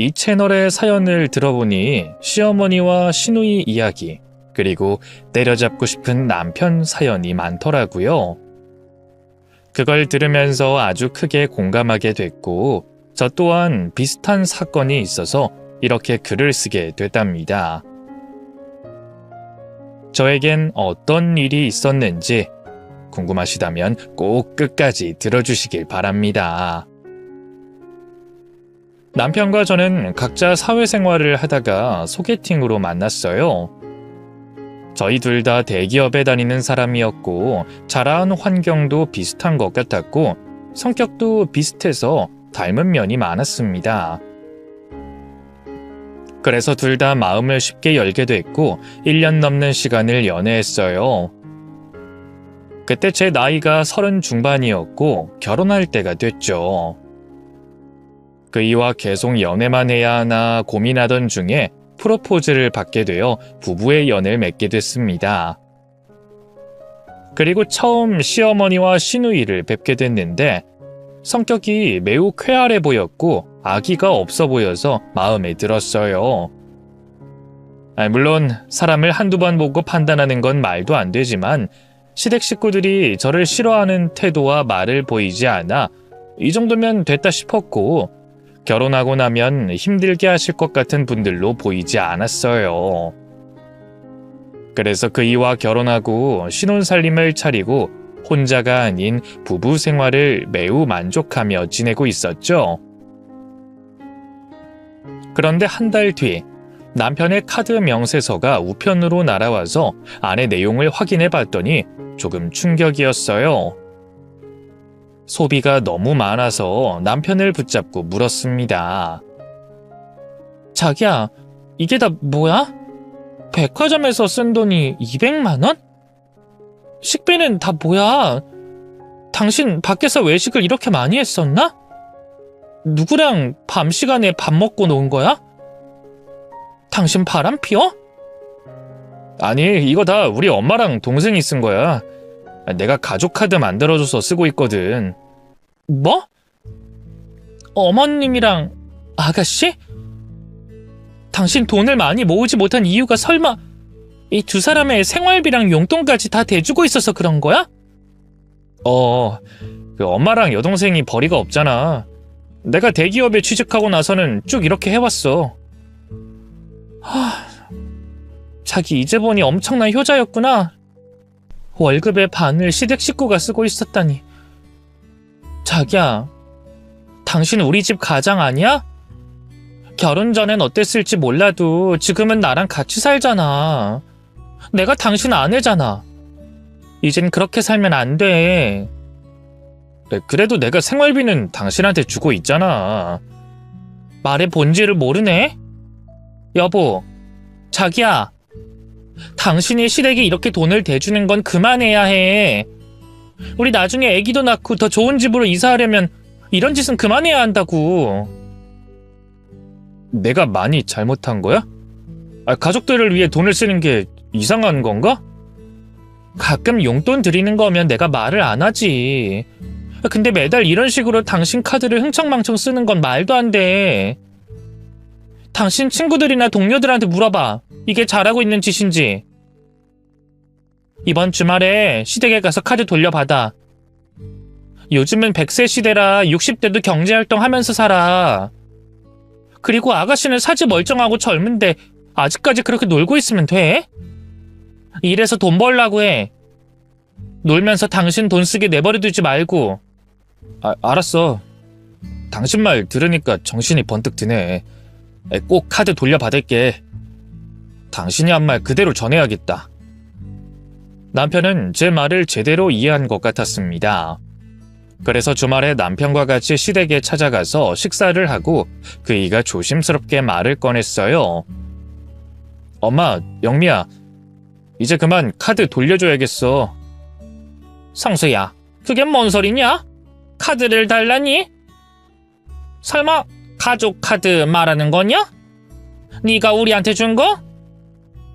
이 채널의 사연을 들어보니 시어머니와 시누이 이야기, 그리고 때려잡고 싶은 남편 사연이 많더라고요. 그걸 들으면서 아주 크게 공감하게 됐고, 저 또한 비슷한 사건이 있어서 이렇게 글을 쓰게 됐답니다. 저에겐 어떤 일이 있었는지 궁금하시다면 꼭 끝까지 들어주시길 바랍니다. 남편과 저는 각자 사회생활을 하다가 소개팅으로 만났어요. 저희 둘 다 대기업에 다니는 사람이었고, 자라온 환경도 비슷한 것 같았고, 성격도 비슷해서 닮은 면이 많았습니다. 그래서 둘 다 마음을 쉽게 열게 됐고, 1년 넘는 시간을 연애했어요. 그때 제 나이가 서른 중반이었고, 결혼할 때가 됐죠. 그이와 계속 연애만 해야 하나 고민하던 중에 프로포즈를 받게 되어 부부의 연을 맺게 됐습니다. 그리고 처음 시어머니와 시누이를 뵙게 됐는데 성격이 매우 쾌활해 보였고 아기가 없어 보여서 마음에 들었어요. 아, 물론 사람을 한두 번 보고 판단하는 건 말도 안 되지만 시댁 식구들이 저를 싫어하는 태도와 말을 보이지 않아 이 정도면 됐다 싶었고 결혼하고 나면 힘들게 하실 것 같은 분들로 보이지 않았어요. 그래서 그이와 결혼하고 신혼살림을 차리고 혼자가 아닌 부부 생활을 매우 만족하며 지내고 있었죠. 그런데 한 달 뒤 남편의 카드 명세서가 우편으로 날아와서 안의 내용을 확인해 봤더니 조금 충격이었어요. 소비가 너무 많아서 남편을 붙잡고 물었습니다. 자기야, 이게 다 뭐야? 백화점에서 쓴 돈이 200만원? 식비는 다 뭐야? 당신 밖에서 외식을 이렇게 많이 했었나? 누구랑 밤 시간에 밥 먹고 논 거야? 당신 바람 피워? 아니, 이거 다 우리 엄마랑 동생이 쓴 거야. 내가 가족 카드 만들어줘서 쓰고 있거든. 뭐? 어머님이랑 아가씨? 당신 돈을 많이 모으지 못한 이유가 설마 이 두 사람의 생활비랑 용돈까지 다 대주고 있어서 그런 거야? 어, 그 엄마랑 여동생이 벌이가 없잖아. 내가 대기업에 취직하고 나서는 쭉 이렇게 해왔어. 하, 자기 이제 보니 엄청난 효자였구나. 월급의 반을 시댁 식구가 쓰고 있었다니. 자기야, 당신 우리 집 가장 아니야? 결혼 전엔 어땠을지 몰라도 지금은 나랑 같이 살잖아. 내가 당신 아내잖아. 이젠 그렇게 살면 안 돼. 네, 그래도 내가 생활비는 당신한테 주고 있잖아. 말의 본질을 모르네? 여보, 자기야, 당신이 시댁에 이렇게 돈을 대주는 건 그만해야 해. 우리 나중에 아기도 낳고 더 좋은 집으로 이사하려면 이런 짓은 그만해야 한다고. 내가 많이 잘못한 거야? 아, 가족들을 위해 돈을 쓰는 게 이상한 건가? 가끔 용돈 드리는 거면 내가 말을 안 하지. 근데 매달 이런 식으로 당신 카드를 흥청망청 쓰는 건 말도 안 돼. 당신 친구들이나 동료들한테 물어봐. 이게 잘하고 있는 짓인지. 이번 주말에 시댁에 가서 카드 돌려받아. 요즘은 100세 시대라 60대도 경제활동 하면서 살아. 그리고 아가씨는 사지 멀쩡하고 젊은데 아직까지 그렇게 놀고 있으면 돼? 이래서 돈 벌라고 해. 놀면서 당신 돈 쓰게 내버려 두지 말고. 아, 알았어. 당신 말 들으니까 정신이 번뜩 드네. 에, 꼭 카드 돌려받을게. 당신이 한 말 그대로 전해야겠다. 남편은 제 말을 제대로 이해한 것 같았습니다. 그래서 주말에 남편과 같이 시댁에 찾아가서 식사를 하고 그이가 조심스럽게 말을 꺼냈어요. 엄마, 영미야, 이제 그만 카드 돌려줘야겠어. 상수야, 그게 뭔 소리냐? 카드를 달라니? 설마 가족 카드 말하는 거냐? 네가 우리한테 준 거?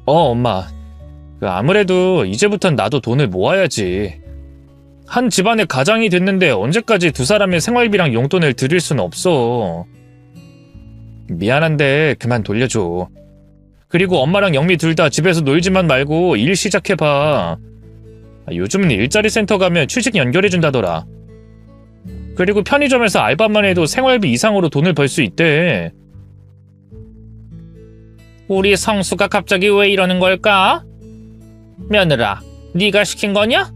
어, 엄마. 그 아무래도 이제부턴 나도 돈을 모아야지. 한 집안의 가장이 됐는데 언제까지 두 사람의 생활비랑 용돈을 드릴 수는 없어. 미안한데 그만 돌려줘. 그리고 엄마랑 영미 둘 다 집에서 놀지만 말고 일 시작해봐. 아, 요즘은 일자리 센터 가면 취직 연결해준다더라. 그리고 편의점에서 알바만 해도 생활비 이상으로 돈을 벌 수 있대. 우리 성수가 갑자기 왜 이러는 걸까? 며느라, 네가 시킨 거냐?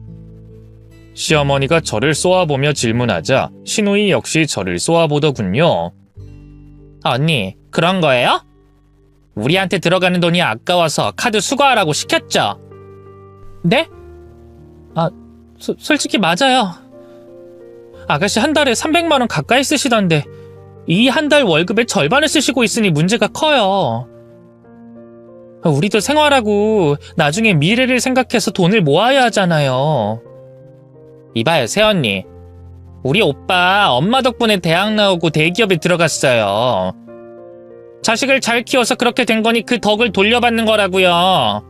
시어머니가 저를 쏘아보며 질문하자 신우이 역시 저를 쏘아보더군요. 언니, 그런 거예요? 우리한테 들어가는 돈이 아까워서 카드 수거하라고 시켰죠? 네? 아, 소- 솔직히 맞아요. 아가씨 한 달에 300만 원 가까이 쓰시던데 이 한 달 월급의 절반을 쓰시고 있으니 문제가 커요. 우리도 생활하고 나중에 미래를 생각해서 돈을 모아야 하잖아요. 이봐요, 새언니. 우리 오빠 엄마 덕분에 대학 나오고 대기업에 들어갔어요. 자식을 잘 키워서 그렇게 된 거니 그 덕을 돌려받는 거라고요.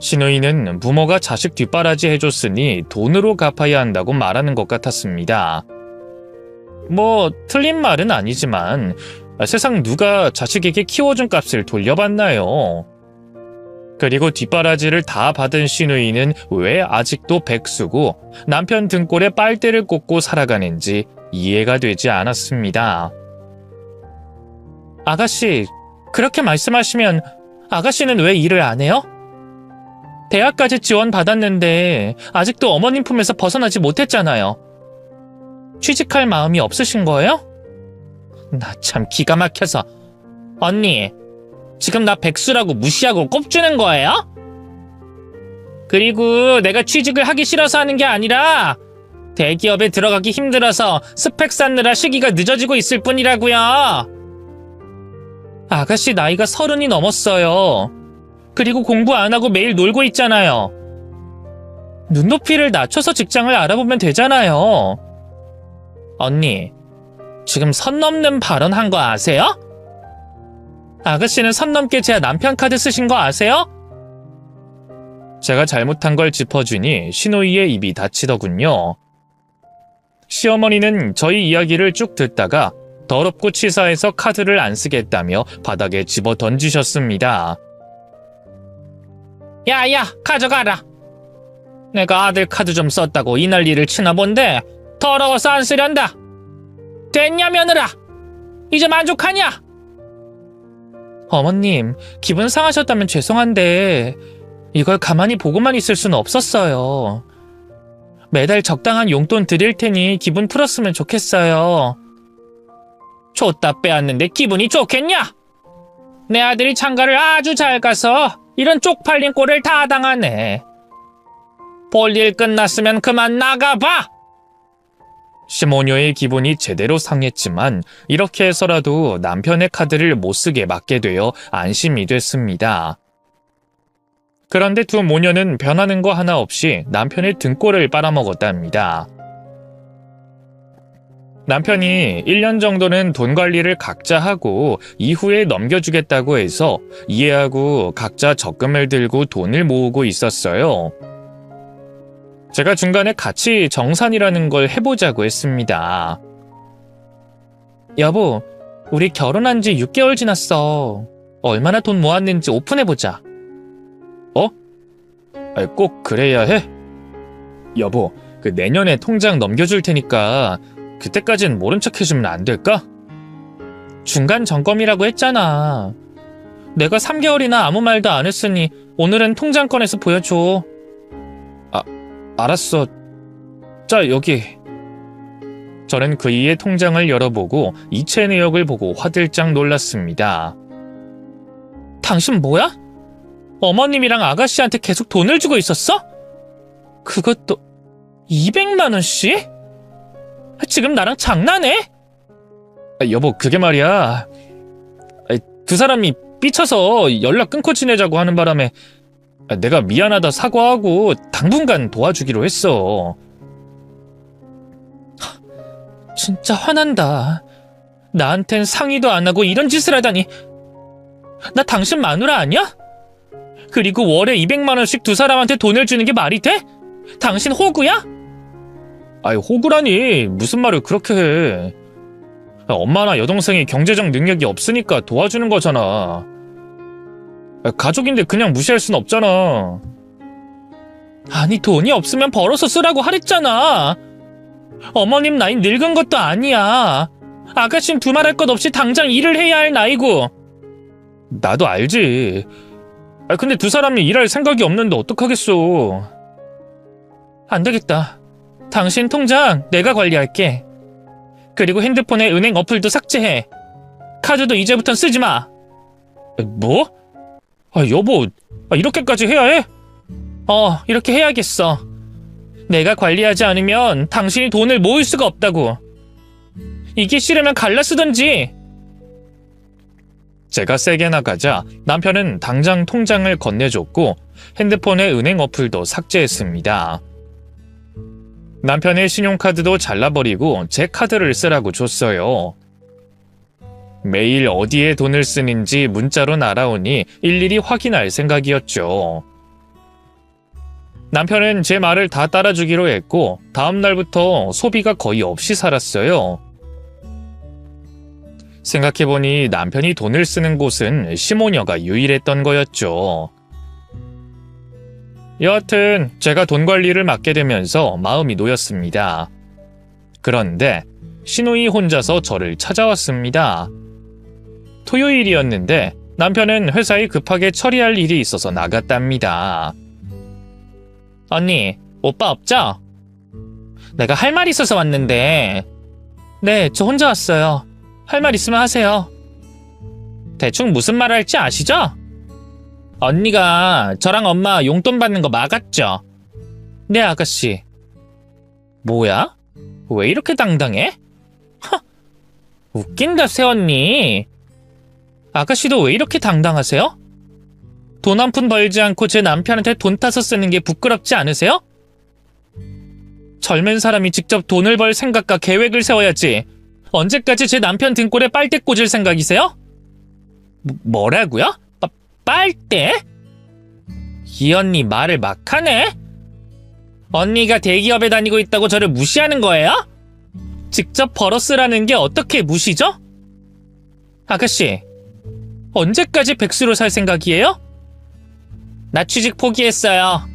신우이는 부모가 자식 뒷바라지 해줬으니 돈으로 갚아야 한다고 말하는 것 같았습니다. 뭐 틀린 말은 아니지만 세상 누가 자식에게 키워준 값을 돌려받나요? 그리고 뒷바라지를 다 받은 신우이는 왜 아직도 백수고 남편 등골에 빨대를 꽂고 살아가는지 이해가 되지 않았습니다. 아가씨, 그렇게 말씀하시면 아가씨는 왜 일을 안 해요? 대학까지 지원받았는데 아직도 어머님 품에서 벗어나지 못했잖아요. 취직할 마음이 없으신 거예요? 나 참 기가 막혀서. 언니, 지금 나 백수라고 무시하고 꼽주는 거예요? 그리고 내가 취직을 하기 싫어서 하는 게 아니라 대기업에 들어가기 힘들어서 스펙 쌓느라 시기가 늦어지고 있을 뿐이라고요. 아가씨 나이가 서른이 넘었어요. 그리고 공부 안 하고 매일 놀고 있잖아요. 눈높이를 낮춰서 직장을 알아보면 되잖아요. 언니, 지금 선 넘는 발언 한 거 아세요? 아가씨는 선 넘게 제 남편 카드 쓰신 거 아세요? 제가 잘못한 걸 짚어주니 신호이의 입이 닫히더군요. 시어머니는 저희 이야기를 쭉 듣다가 더럽고 치사해서 카드를 안 쓰겠다며 바닥에 집어 던지셨습니다. 야야 가져가라. 내가 아들 카드 좀 썼다고 이 난리를 치나 본데 더러워서 안 쓰련다. 됐냐 며느라? 이제 만족하냐? 어머님 기분 상하셨다면 죄송한데 이걸 가만히 보고만 있을 수는 없었어요. 매달 적당한 용돈 드릴 테니 기분 풀었으면 좋겠어요. 줬다 빼앗는데 기분이 좋겠냐? 내 아들이 장가를 아주 잘 가서 이런 쪽팔린 꼴을 다 당하네. 볼일 끝났으면 그만 나가봐! 시모녀의 기분이 제대로 상했지만 이렇게 해서라도 남편의 카드를 못 쓰게 막게 되어 안심이 됐습니다. 그런데 두 모녀는 변하는 거 하나 없이 남편의 등골을 빨아먹었답니다. 남편이 1년 정도는 돈 관리를 각자 하고 이후에 넘겨주겠다고 해서 이해하고 각자 적금을 들고 돈을 모으고 있었어요. 제가 중간에 같이 정산이라는 걸 해보자고 했습니다. 여보, 우리 결혼한 지 6개월 지났어. 얼마나 돈 모았는지 오픈해보자. 어? 꼭 그래야 해? 여보, 그 내년에 통장 넘겨줄 테니까 그때까진 모른 척 해주면 안 될까? 중간 점검이라고 했잖아. 내가 3개월이나 아무 말도 안 했으니 오늘은 통장 꺼내서 보여줘. 아, 알았어. 자, 여기. 저는 그 이의 통장을 열어보고 이체 내역을 보고 화들짝 놀랐습니다. 당신 뭐야? 어머님이랑 아가씨한테 계속 돈을 주고 있었어? 그것도 200만 원씩? 지금 나랑 장난해? 아, 여보, 그게 말이야. 아, 두 사람이 삐쳐서 연락 끊고 지내자고 하는 바람에 아, 내가 미안하다 사과하고 당분간 도와주기로 했어. 하, 진짜 화난다. 나한텐 상의도 안 하고 이런 짓을 하다니. 나 당신 마누라 아니야? 그리고 월에 200만 원씩 두 사람한테 돈을 주는 게 말이 돼? 당신 호구야? 아이, 호구라니. 무슨 말을 그렇게 해. 엄마나 여동생이 경제적 능력이 없으니까 도와주는 거잖아. 가족인데 그냥 무시할 순 없잖아. 아니, 돈이 없으면 벌어서 쓰라고 하랬잖아. 어머님 나이 늙은 것도 아니야. 아가씨는 두말할 것 없이 당장 일을 해야 할 나이고. 나도 알지. 아, 근데 두 사람이 일할 생각이 없는데 어떡하겠어. 안 되겠다. 당신 통장 내가 관리할게. 그리고 핸드폰에 은행 어플도 삭제해. 카드도 이제부턴 쓰지 마. 뭐? 아, 여보, 아, 이렇게까지 해야 해? 어, 이렇게 해야겠어. 내가 관리하지 않으면 당신이 돈을 모을 수가 없다고. 이게 싫으면 갈라 쓰던지. 제가 세게 나가자 남편은 당장 통장을 건네줬고 핸드폰의 은행 어플도 삭제했습니다. 남편의 신용카드도 잘라버리고 제 카드를 쓰라고 줬어요. 매일 어디에 돈을 쓰는지 문자로 날아오니 일일이 확인할 생각이었죠. 남편은 제 말을 다 따라주기로 했고 다음날부터 소비가 거의 없이 살았어요. 생각해보니 남편이 돈을 쓰는 곳은 시모녀가 유일했던 거였죠. 여하튼 제가 돈 관리를 맡게 되면서 마음이 놓였습니다. 그런데 신우이 혼자서 저를 찾아왔습니다. 토요일이었는데 남편은 회사에 급하게 처리할 일이 있어서 나갔답니다. 언니, 오빠 없죠? 내가 할 말 있어서 왔는데. 네, 저 혼자 왔어요. 할 말 있으면 하세요. 대충 무슨 말 할지 아시죠? 언니가 저랑 엄마 용돈 받는 거 막았죠? 네, 아가씨. 뭐야? 왜 이렇게 당당해? 허, 웃긴다, 새언니. 아가씨도 왜 이렇게 당당하세요? 돈 한 푼 벌지 않고 제 남편한테 돈 타서 쓰는 게 부끄럽지 않으세요? 젊은 사람이 직접 돈을 벌 생각과 계획을 세워야지. 언제까지 제 남편 등골에 빨대 꽂을 생각이세요? 뭐, 뭐라고요? 빠, 빨대? 이 언니 말을 막 하네? 언니가 대기업에 다니고 있다고 저를 무시하는 거예요? 직접 벌어 쓰라는 게 어떻게 무시죠? 아가씨, 언제까지 백수로 살 생각이에요? 나 취직 포기했어요.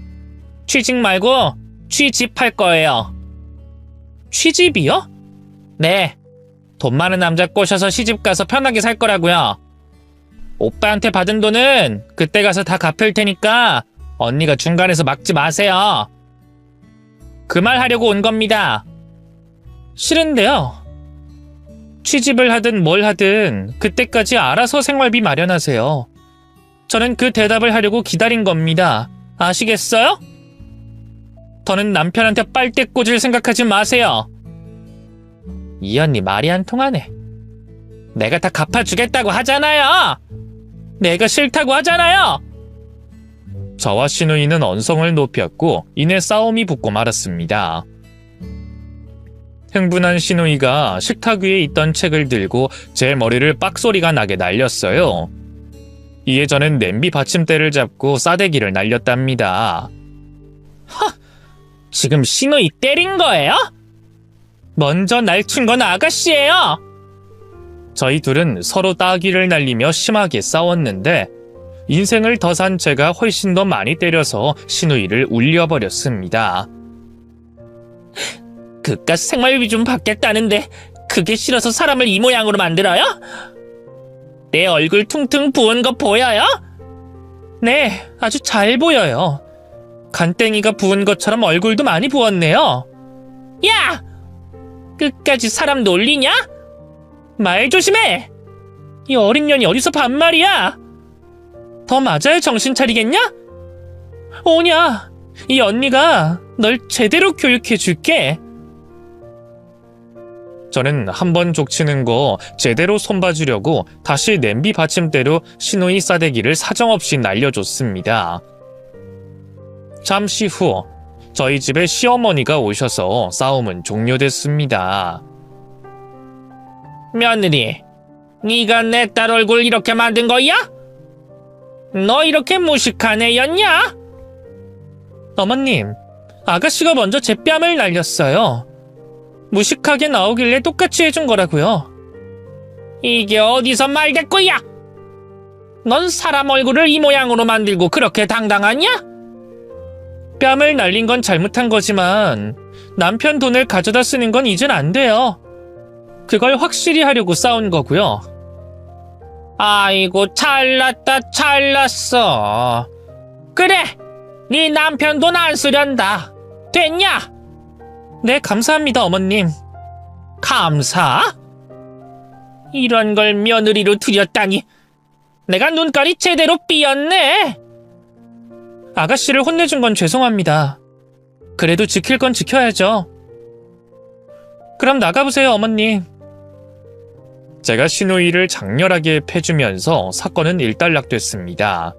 취직 말고 취집할 거예요. 취집이요? 네. 돈 많은 남자 꼬셔서 시집 가서 편하게 살 거라고요. 오빠한테 받은 돈은 그때 가서 다 갚을 테니까 언니가 중간에서 막지 마세요. 그 말 하려고 온 겁니다. 싫은데요. 취집을 하든 뭘 하든 그때까지 알아서 생활비 마련하세요. 저는 그 대답을 하려고 기다린 겁니다. 아시겠어요? 더는 남편한테 빨대 꽂을 생각하지 마세요. 이 언니 말이 안 통하네. 내가 다 갚아주겠다고 하잖아요. 내가 싫다고 하잖아요. 저와 신우이는 언성을 높였고 이내 싸움이 붙고 말았습니다. 흥분한 신우이가 식탁 위에 있던 책을 들고 제 머리를 빡소리가 나게 날렸어요. 이에 저는 냄비 받침대를 잡고 싸대기를 날렸답니다. 하! 지금 신우이 때린 거예요? 먼저 날친 건 아가씨예요. 저희 둘은 서로 따귀를 날리며 심하게 싸웠는데 인생을 더 산 제가 훨씬 더 많이 때려서 신우이를 울려버렸습니다. 그깟 생활비 좀 받겠다는데 그게 싫어서 사람을 이 모양으로 만들어요? 내 얼굴 퉁퉁 부은 거 보여요? 네, 아주 잘 보여요. 간땡이가 부은 것처럼 얼굴도 많이 부었네요. 야! 끝까지 사람 놀리냐? 말 조심해! 이 어린 년이 어디서 반말이야? 더 맞아야 정신 차리겠냐? 오냐, 이 언니가 널 제대로 교육해 줄게. 저는 한 번 족치는 거 제대로 손봐주려고 다시 냄비 받침대로 신우이 싸대기를 사정없이 날려줬습니다. 잠시 후 저희 집에 시어머니가 오셔서 싸움은 종료됐습니다. 며느리, 네가 내 딸 얼굴 이렇게 만든 거야? 너 이렇게 무식한 애였냐? 어머님, 아가씨가 먼저 제 뺨을 날렸어요. 무식하게 나오길래 똑같이 해준 거라고요. 이게 어디서 말겠고야? 넌 사람 얼굴을 이 모양으로 만들고 그렇게 당당하냐? 뺨을 날린 건 잘못한 거지만 남편 돈을 가져다 쓰는 건 이젠 안 돼요. 그걸 확실히 하려고 싸운 거고요. 아이고 잘났다 잘났어. 그래, 네 남편 돈 안 쓰련다. 됐냐? 네, 감사합니다, 어머님. 감사? 이런 걸 며느리로 들였다니. 내가 눈깔이 제대로 삐었네. 아가씨를 혼내준 건 죄송합니다. 그래도 지킬 건 지켜야죠. 그럼 나가보세요, 어머님. 제가 신우이를 장렬하게 패주면서 사건은 일단락됐습니다.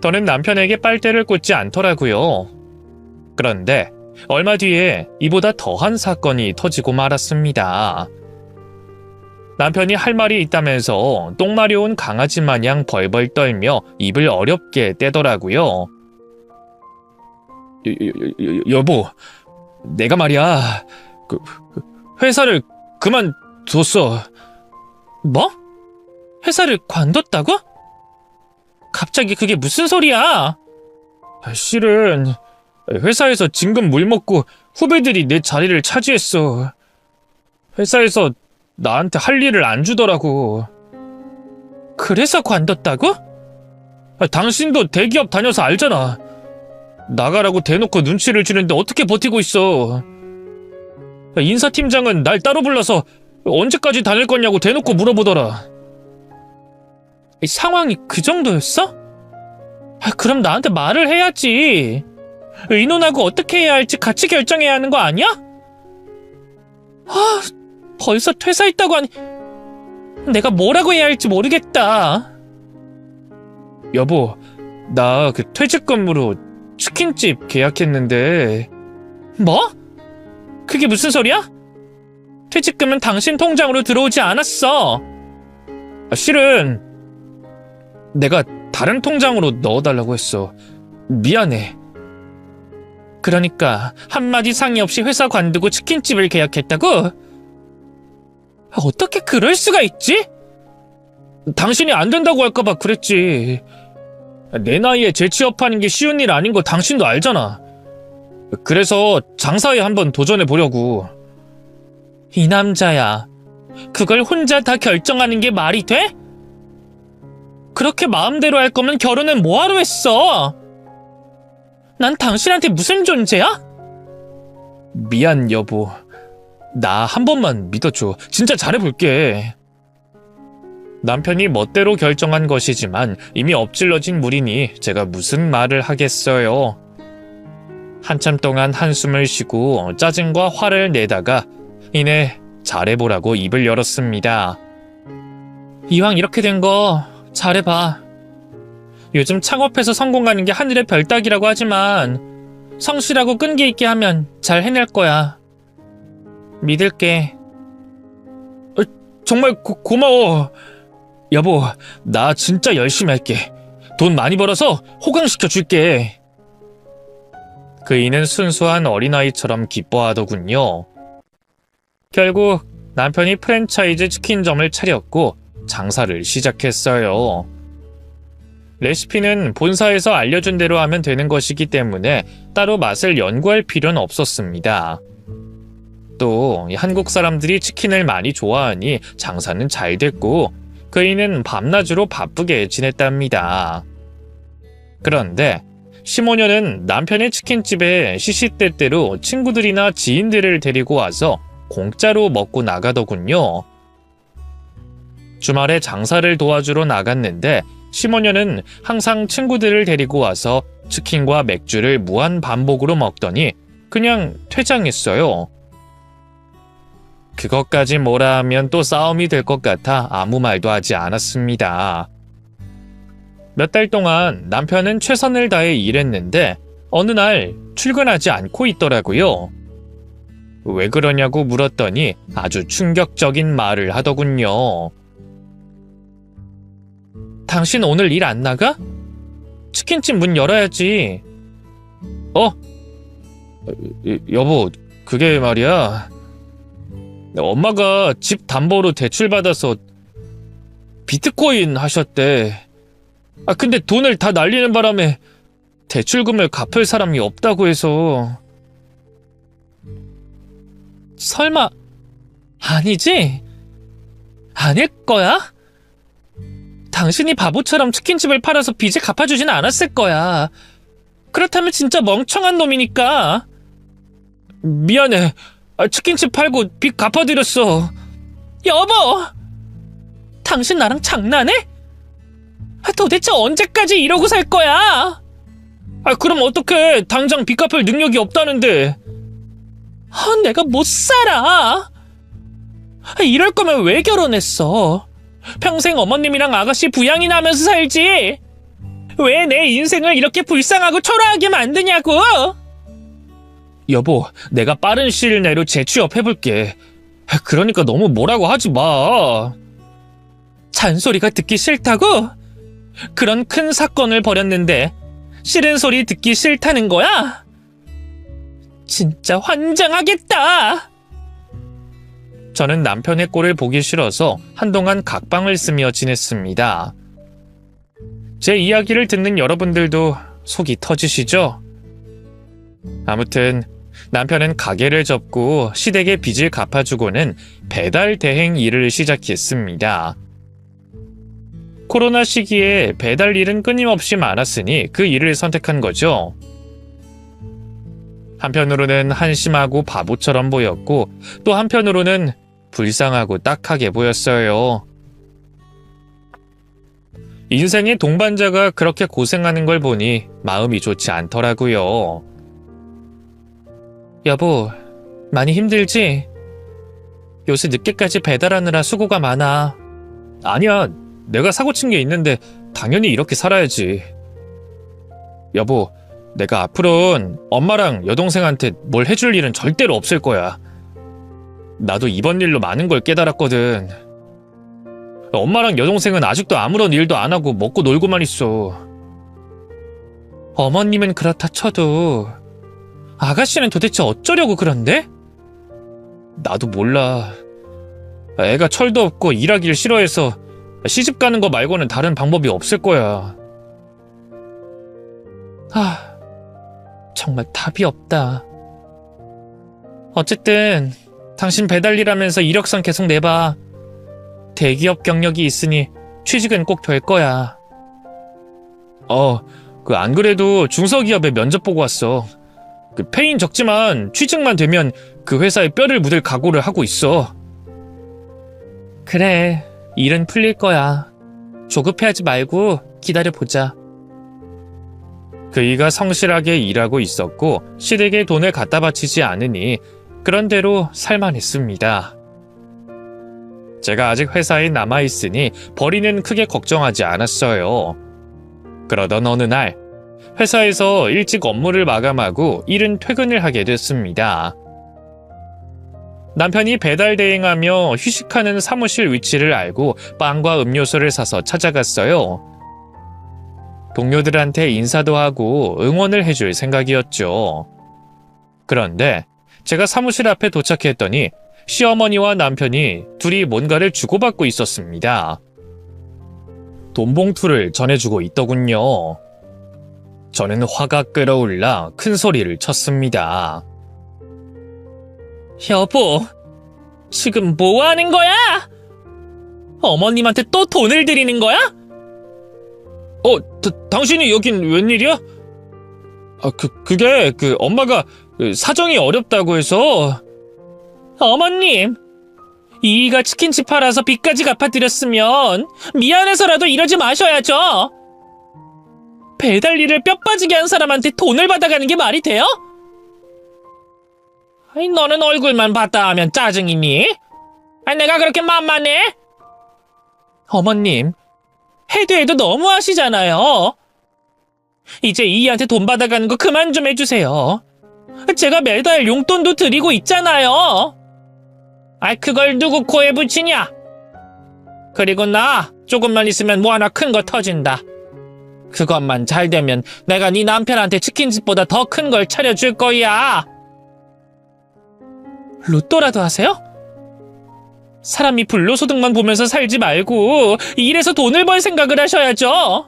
더는 남편에게 빨대를 꽂지 않더라고요. 그런데 얼마 뒤에 이보다 더한 사건이 터지고 말았습니다. 남편이 할 말이 있다면서 똥 마려운 강아지 마냥 벌벌 떨며 입을 어렵게 떼더라고요. 여, 여, 여보, 내가 말이야, 그, 그 회사를 그만뒀어. 뭐? 회사를 관뒀다고? 갑자기 그게 무슨 소리야? 실은 회사에서 진급 물 먹고 후배들이 내 자리를 차지했어. 회사에서 나한테 할 일을 안 주더라고. 그래서 관뒀다고? 아, 당신도 대기업 다녀서 알잖아. 나가라고 대놓고 눈치를 주는데 어떻게 버티고 있어. 아, 인사팀장은 날 따로 불러서 언제까지 다닐 거냐고 대놓고 물어보더라. 이 상황이 그 정도였어? 아, 그럼 나한테 말을 해야지. 의논하고 어떻게 해야 할지 같이 결정해야 하는 거 아니야? 아, 벌써 퇴사했다고 하니 내가 뭐라고 해야 할지 모르겠다. 여보, 나 그 퇴직 근무로 치킨집 계약했는데 뭐? 그게 무슨 소리야? 퇴직금은 당신 통장으로 들어오지 않았어. 아, 실은 내가 다른 통장으로 넣어달라고 했어. 미안해. 그러니까 한마디 상의 없이 회사 관두고 치킨집을 계약했다고? 어떻게 그럴 수가 있지? 당신이 안 된다고 할까봐 그랬지. 내 나이에 재취업하는 게 쉬운 일 아닌 거 당신도 알잖아. 그래서 장사에 한번 도전해 보려고. 이 남자야. 그걸 혼자 다 결정하는 게 말이 돼? 그렇게 마음대로 할 거면 결혼은 뭐하러 했어? 난 당신한테 무슨 존재야? 미안, 여보. 나 한 번만 믿어줘. 진짜 잘해볼게. 남편이 멋대로 결정한 것이지만 이미 엎질러진 물이니 제가 무슨 말을 하겠어요. 한참 동안 한숨을 쉬고 짜증과 화를 내다가 이내 잘해보라고 입을 열었습니다. 이왕 이렇게 된 거 잘해봐. 요즘 창업해서 성공하는 게 하늘의 별 따기라고 하지만 성실하고 끈기 있게 하면 잘 해낼 거야. 믿을게. 어, 정말 고, 고마워. 여보, 나 진짜 열심히 할게. 돈 많이 벌어서 호강시켜 줄게. 그이는 순수한 어린아이처럼 기뻐하더군요. 결국 남편이 프랜차이즈 치킨점을 차렸고 장사를 시작했어요. 레시피는 본사에서 알려준 대로 하면 되는 것이기 때문에 따로 맛을 연구할 필요는 없었습니다. 또 한국 사람들이 치킨을 많이 좋아하니 장사는 잘 됐고 그이는 밤낮으로 바쁘게 지냈답니다. 그런데 15년은 남편의 치킨집에 시시때때로 친구들이나 지인들을 데리고 와서 공짜로 먹고 나가더군요. 주말에 장사를 도와주러 나갔는데 15년은 항상 친구들을 데리고 와서 치킨과 맥주를 무한 반복으로 먹더니 그냥 퇴장했어요. 그것까지 뭐라 하면 또 싸움이 될 것 같아 아무 말도 하지 않았습니다. 몇 달 동안 남편은 최선을 다해 일했는데 어느 날 출근하지 않고 있더라고요. 왜 그러냐고 물었더니 아주 충격적인 말을 하더군요. 당신 오늘 일 안 나가? 치킨집 문 열어야지. 어? 여보, 그게 말이야. 엄마가 집 담보로 대출받아서 비트코인 하셨대. 아, 근데 돈을 다 날리는 바람에 대출금을 갚을 사람이 없다고 해서. 설마, 아니지? 아닐 거야? 당신이 바보처럼 치킨집을 팔아서 빚을 갚아주진 않았을 거야. 그렇다면 진짜 멍청한 놈이니까. 미안해. 아, 치킨집 팔고 빚 갚아드렸어. 여보! 당신 나랑 장난해? 아, 도대체 언제까지 이러고 살 거야? 아, 그럼 어떡해. 당장 빚 갚을 능력이 없다는데. 아, 내가 못 살아. 아, 이럴 거면 왜 결혼했어? 평생 어머님이랑 아가씨 부양이나 하면서 살지. 왜 내 인생을 이렇게 불쌍하고 초라하게 만드냐고? 여보, 내가 빠른 시일 내로 재취업해볼게. 그러니까 너무 뭐라고 하지 마. 잔소리가 듣기 싫다고? 그런 큰 사건을 벌였는데 싫은 소리 듣기 싫다는 거야? 진짜 환장하겠다. 저는 남편의 꼴을 보기 싫어서 한동안 각방을 쓰며 지냈습니다. 제 이야기를 듣는 여러분들도 속이 터지시죠? 아무튼 남편은 가게를 접고 시댁의 빚을 갚아주고는 배달 대행 일을 시작했습니다. 코로나 시기에 배달 일은 끊임없이 많았으니 그 일을 선택한 거죠. 한편으로는 한심하고 바보처럼 보였고 또 한편으로는 불쌍하고 딱하게 보였어요. 인생의 동반자가 그렇게 고생하는 걸 보니 마음이 좋지 않더라고요. 여보, 많이 힘들지? 요새 늦게까지 배달하느라 수고가 많아. 아니야, 내가 사고 친 게 있는데 당연히 이렇게 살아야지. 여보, 내가 앞으로는 엄마랑 여동생한테 뭘 해줄 일은 절대로 없을 거야. 나도 이번 일로 많은 걸 깨달았거든. 엄마랑 여동생은 아직도 아무런 일도 안 하고 먹고 놀고만 있어. 어머님은 그렇다 쳐도 아가씨는 도대체 어쩌려고 그런데? 나도 몰라. 애가 철도 없고 일하기를 싫어해서 시집 가는 거 말고는 다른 방법이 없을 거야. 아, 정말 답이 없다. 어쨌든 당신 배달 일하면서 이력서 계속 내봐. 대기업 경력이 있으니 취직은 꼭 될 거야. 어, 그 안 그래도 중소기업에 면접 보고 왔어. 그 페인 적지만 취직만 되면 그 회사에 뼈를 묻을 각오를 하고 있어. 그래, 일은 풀릴 거야. 조급해하지 말고 기다려보자. 그이가 성실하게 일하고 있었고 시댁에 돈을 갖다 바치지 않으니 그런 대로 살만했습니다. 제가 아직 회사에 남아있으니 벌이는 크게 걱정하지 않았어요. 그러던 어느 날, 회사에서 일찍 업무를 마감하고 이른 퇴근을 하게 됐습니다. 남편이 배달 대행하며 휴식하는 사무실 위치를 알고 빵과 음료수를 사서 찾아갔어요. 동료들한테 인사도 하고 응원을 해줄 생각이었죠. 그런데 제가 사무실 앞에 도착했더니 시어머니와 남편이 둘이 뭔가를 주고받고 있었습니다. 돈 봉투를 전해주고 있더군요. 저는 화가 끓어올라 큰 소리를 쳤습니다. 여보, 지금 뭐 하는 거야? 어머님한테 또 돈을 드리는 거야? 어, 다, 당신이 여긴 웬일이야? 아, 그, 그게, 그, 엄마가 그 사정이 어렵다고 해서. 어머님, 이이가 치킨집 팔아서 빚까지 갚아드렸으면 미안해서라도 이러지 마셔야죠. 배달 일을 뼈 빠지게 한 사람한테 돈을 받아가는 게 말이 돼요? 아니, 너는 얼굴만 봤다 하면 짜증이니? 아니, 내가 그렇게 만만해? 어머님, 해도 해도 너무 하시잖아요. 이제 이이한테 돈 받아가는 거 그만 좀 해주세요. 제가 매달 용돈도 드리고 있잖아요. 아이, 그걸 누구 코에 붙이냐? 그리고 나 조금만 있으면 뭐 하나 큰 거 터진다. 그것만 잘 되면 내가 네 남편한테 치킨집보다 더 큰 걸 차려줄 거야. 로또라도 하세요? 사람이 불로소득만 보면서 살지 말고 일해서 돈을 벌 생각을 하셔야죠.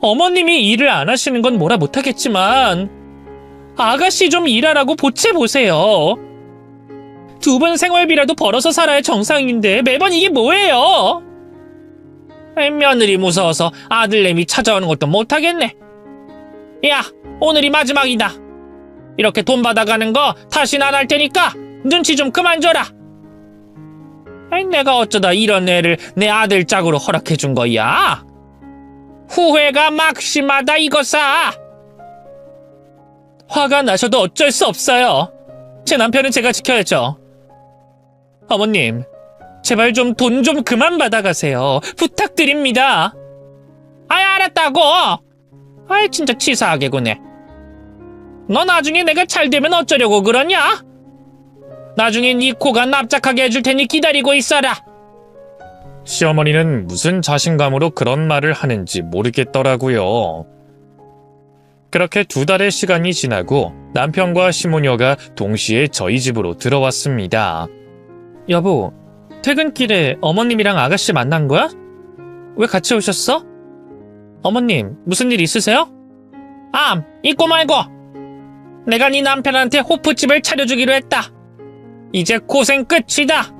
어머님이 일을 안 하시는 건 뭐라 못하겠지만 아가씨 좀 일하라고 보채 보세요. 두 분 생활비라도 벌어서 살아야 정상인데 매번 이게 뭐예요? 며느리 무서워서 아들내미 찾아오는 것도 못하겠네. 야, 오늘이 마지막이다. 이렇게 돈 받아가는 거 다신 안 할 테니까 눈치 좀 그만 줘라. 아이, 내가 어쩌다 이런 애를 내 아들 짝으로 허락해 준 거야? 후회가 막심하다 이거사. 화가 나셔도 어쩔 수 없어요. 제 남편은 제가 지켜야죠. 어머님, 제발 좀 돈 좀 그만 받아가세요. 부탁드립니다. 아이, 알았다고. 아이, 진짜 치사하게 구네. 너 나중에 내가 잘 되면 어쩌려고 그러냐? 나중에 네 코가 납작하게 해줄 테니 기다리고 있어라. 시어머니는 무슨 자신감으로 그런 말을 하는지 모르겠더라고요. 그렇게 두 달의 시간이 지나고 남편과 시모녀가 동시에 저희 집으로 들어왔습니다. 여보, 퇴근길에 어머님이랑 아가씨 만난 거야? 왜 같이 오셨어? 어머님, 무슨 일 있으세요? 암, 있고 말고! 내가 네 남편한테 호프집을 차려주기로 했다. 이제 고생 끝이다.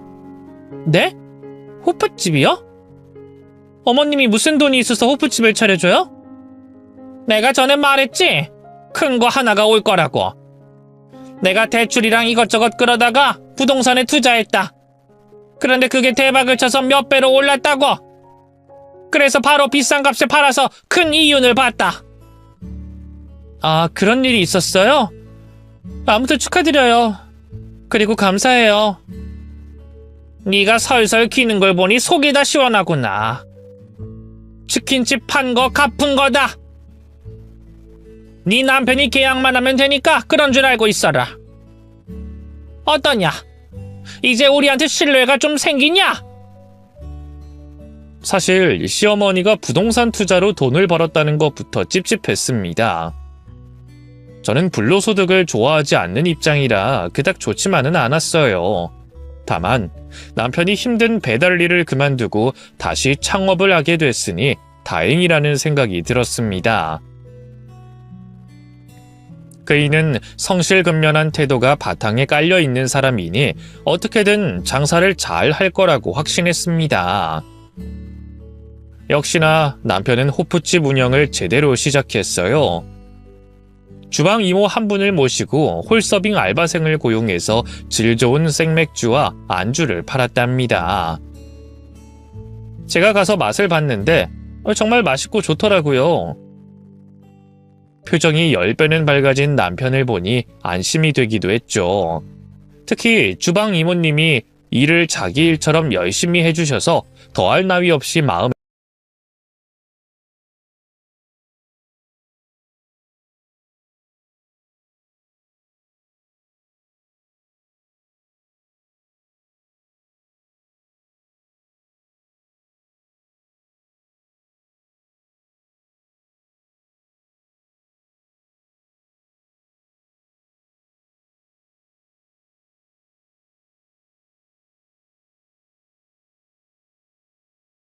네? 호프집이요? 어머님이 무슨 돈이 있어서 호프집을 차려줘요? 내가 전에 말했지? 큰 거 하나가 올 거라고. 내가 대출이랑 이것저것 끌어다가 부동산에 투자했다. 그런데 그게 대박을 쳐서 몇 배로 올랐다고. 그래서 바로 비싼 값에 팔아서 큰 이윤을 봤다. 아, 그런 일이 있었어요? 아무튼 축하드려요. 그리고 감사해요. 네가 설설 기는 걸 보니 속이 다 시원하구나. 치킨집 판 거 갚은 거다. 네 남편이 계약만 하면 되니까 그런 줄 알고 있어라. 어떠냐? 이제 우리한테 신뢰가 좀 생기냐? 사실 시어머니가 부동산 투자로 돈을 벌었다는 것부터 찝찝했습니다. 저는 불로소득을 좋아하지 않는 입장이라 그닥 좋지만은 않았어요. 다만 남편이 힘든 배달 일을 그만두고 다시 창업을 하게 됐으니 다행이라는 생각이 들었습니다. 그이는 성실근면한 태도가 바탕에 깔려 있는 사람이니 어떻게든 장사를 잘 할 거라고 확신했습니다. 역시나 남편은 호프집 운영을 제대로 시작했어요. 주방 이모 한 분을 모시고 홀서빙 알바생을 고용해서 질 좋은 생맥주와 안주를 팔았답니다. 제가 가서 맛을 봤는데 어, 정말 맛있고 좋더라고요. 표정이 10배는 밝아진 남편을 보니 안심이 되기도 했죠. 특히 주방 이모님이 일을 자기 일처럼 열심히 해주셔서 더할 나위 없이 마음에